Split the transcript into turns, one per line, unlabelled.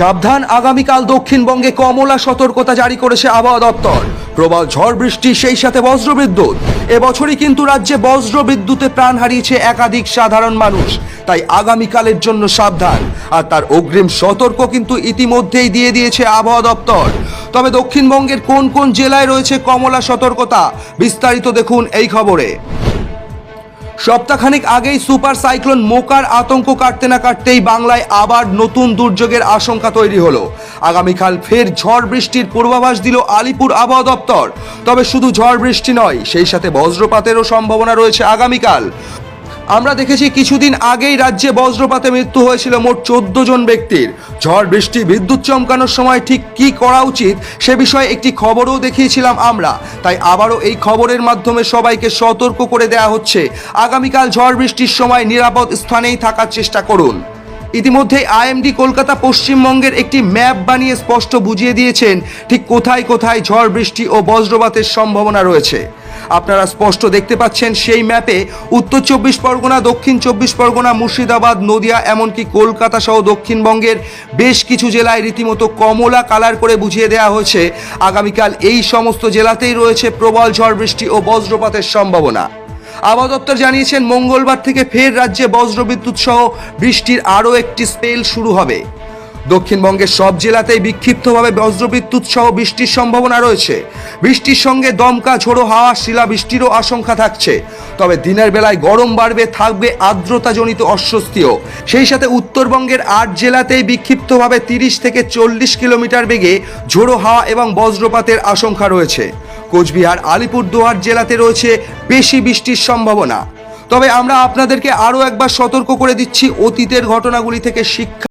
সাবধান, আগামীকাল দক্ষিণবঙ্গে কমলা সতর্কতা জারি করেছে আবহাওয়া দপ্তর। প্রবল ঝড় বৃষ্টি, সেই সাথে বজ্রবিদ্যুৎ। এবছরই কিন্তু রাজ্যে বজ্র বিদ্যুতে প্রাণ হারিয়েছে একাধিক সাধারণ মানুষ। তাই আগামীকালের জন্য সাবধান। আর তার অগ্রিম সতর্ক কিন্তু ইতিমধ্যেই দিয়ে দিয়েছে আবহাওয়া দপ্তর। তবে দক্ষিণবঙ্গের কোন কোন জেলায় রয়েছে কমলা সতর্কতা, বিস্তারিত দেখুন এই খবরে। সপ্তাহখানিক আগেই সুপার সাইক্লোন মোকার আতঙ্ক কাটতে না কাটতেই বাংলায় আবার নতুন দুর্যোগের আশঙ্কা তৈরি হল। আগামীকাল ফের ঝড় বৃষ্টির পূর্বাভাস দিল আলিপুর আবহাওয়া দপ্তর। তবে শুধু ঝড় বৃষ্টি নয়, সেই সাথে বজ্রপাতেরও সম্ভাবনা রয়েছে আগামীকাল। আমরা দেখেছি কিছুদিন আগেই রাজ্যে বজ্রপাতে মৃত্যু হয়েছিল মোট চোদ্দ জন ব্যক্তির। ঝড়, বৃষ্টি, বিদ্যুৎ চমকানোর সময় ঠিক কি করা উচিত সে বিষয়ে একটি খবরও দেখিয়েছিলাম আমরা। তাই আবারও এই খবরের মাধ্যমে সবাইকে সতর্ক করে দেওয়া হচ্ছে। আগামীকাল ঝড়, বৃষ্টির সময় নিরাপদ স্থানেই থাকার চেষ্টা করুন। ইতিমধ্যে আইএমডি কলকাতা পশ্চিমবঙ্গের একটি ম্যাপ বানিয়ে স্পষ্ট বুঝিয়ে দিয়েছেন, ঠিক কোথায় কোথায় ঝড় বৃষ্টি ও বজ্রপাতের সম্ভাবনা রয়েছে। আপনারা স্পষ্ট দেখতে পাচ্ছেন সেই ম্যাপে উত্তর চব্বিশ পরগনা, দক্ষিণ চব্বিশ পরগনা, মুর্শিদাবাদ, নদিয়া, এমনকি কলকাতা সহ দক্ষিণবঙ্গের বেশ কিছু জেলায় রীতিমতো কমলা কালার করে বুঝিয়ে দেওয়া হয়েছে। আগামীকাল এই সমস্ত জেলাতেই রয়েছে প্রবল ঝড় বৃষ্টি ও বজ্রপাতের সম্ভাবনা। আবহাওয়া দপ্তর জানিয়েছেন, মঙ্গলবার থেকে ফের রাজ্যে বজ্রবিদ্যুৎ সহ বৃষ্টির আরও একটি স্পেল শুরু হবে। দক্ষিণবঙ্গের সব জেলাতেই বিক্ষিপ্তভাবে বজ্রবিদ্যুৎ সহ বৃষ্টির সম্ভাবনা রয়েছে। বৃষ্টির সঙ্গে দমকা ঝোড়ো হাওয়া, শিলাবৃষ্টিরও আশঙ্কা থাকছে। তবে দিনের বেলায় গরম বাড়বে, থাকবে আর্দ্রতাজনিত অস্বস্তিও। সেই সাথে উত্তরবঙ্গের আট জেলাতেই বিক্ষিপ্তভাবে তিরিশ থেকে চল্লিশ কিলোমিটার বেগে ঝোড়ো হাওয়া এবং বজ্রপাতের আশঙ্কা রয়েছে। কোচবিহার, আলিপুরদুয়ার জেলাতে রয়েছে বেশি বৃষ্টির সম্ভাবনা। তবে আমরা আপনাদেরকে আরও একবার সতর্ক করে দিচ্ছি অতীতের ঘটনাগুলি থেকে শিক্ষা